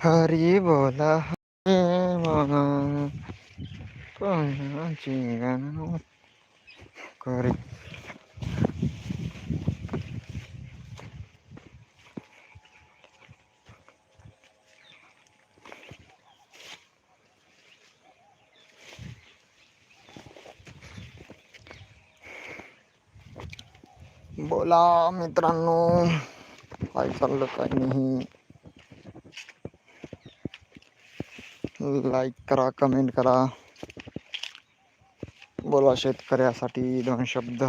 हरी बोला हरी बोला कोणाची गाणं करे बोला मित्रांनो काय चाललं काय नाही लाईक करा कमेंट करा. बोला शेतकऱ्यासाठी दोन शब्द.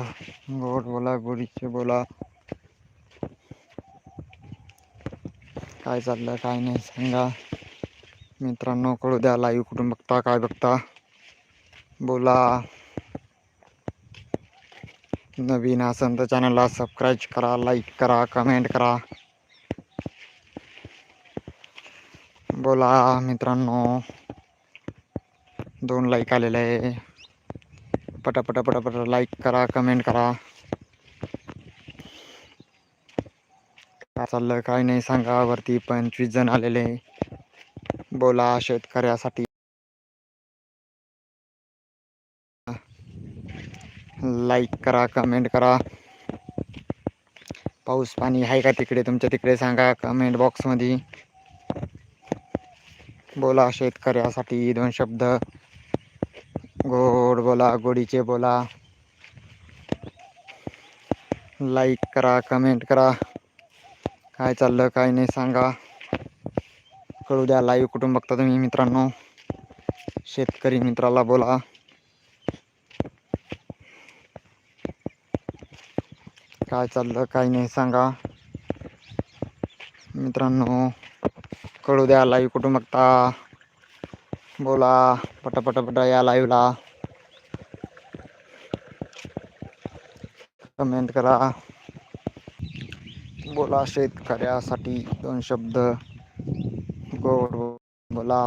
गोड बोला गोडीचे बोला. काय चाललं काय नाही सांगा. मित्रांनो कळू द्या लाईव्ह कुठून बघता काय बघता. बोला. नवीन असेल तर चॅनलला सबस्क्राईब करा लाईक करा कमेंट करा. बोला मित्रांनो. दोन लाईक आलेले आहे. पटापटा पटापटा लाईक करा कमेंट करा. काय चाललं काय नाही सांगा. वरती पंचवीस जण आलेले बोला शेतकऱ्यासाठी. लाईक करा कमेंट करा. पाऊस पाणी आहे का तिकडे? तुमच्या तिकडे सांगा. कमेंट बॉक्समध्ये बोला शेतकऱ्यासाठी दोन शब्द. गोड बोला गोडीचे बोला. लाईक करा कमेंट करा. काय चाललं काय नाही सांगा. कळू द्या लाईव्ह कुठून बघता तुम्ही मित्रांनो? शेतकरी मित्राला बोला. काय चाललं काय नाही सांगा. मित्रांनो कळू द्या लाईव्ह कुठून बघता. बोला पटापटापटा पटा या लाईव्हला कमेंट करा. बोला शेतकऱ्यासाठी दोन शब्द. गोड बोला.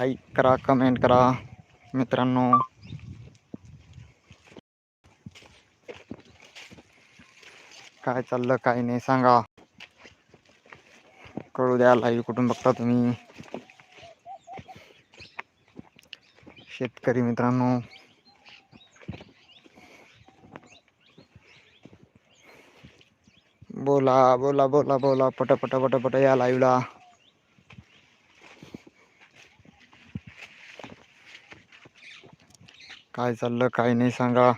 लाईक करा कमेंट करा. मित्रांनो काय चाललं काय नाही सांगा. कळू द्या लाईव्ह कुठून बघता तुम्ही? शेतकरी मित्रांनो. बोला बोला बोला बोला पट पट पट पट या लाईव्हला. काय चाललं काय नाही सांगा.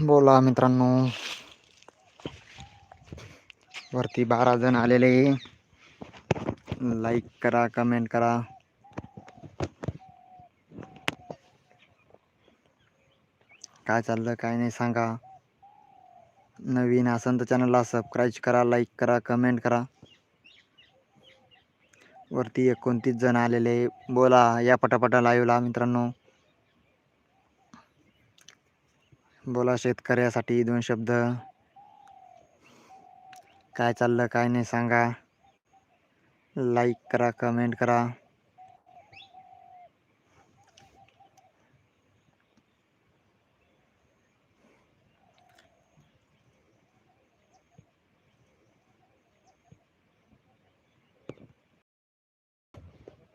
बोला मित्रांनो. वरती बारा जण आलेले. लाईक करा कमेंट करा. काय चाललं काय नाही सांगा. नवीन असन तर चॅनलला सबस्क्राईब करा लाईक करा कमेंट करा. वरती एकोणतीस जण आलेले. बोला या पटापटा लाईव्हला मित्रांनो. बोला शेतकऱ्यासाठी दोन शब्द. काय चाललं काय नाही सांगा. लाईक करा कमेंट करा.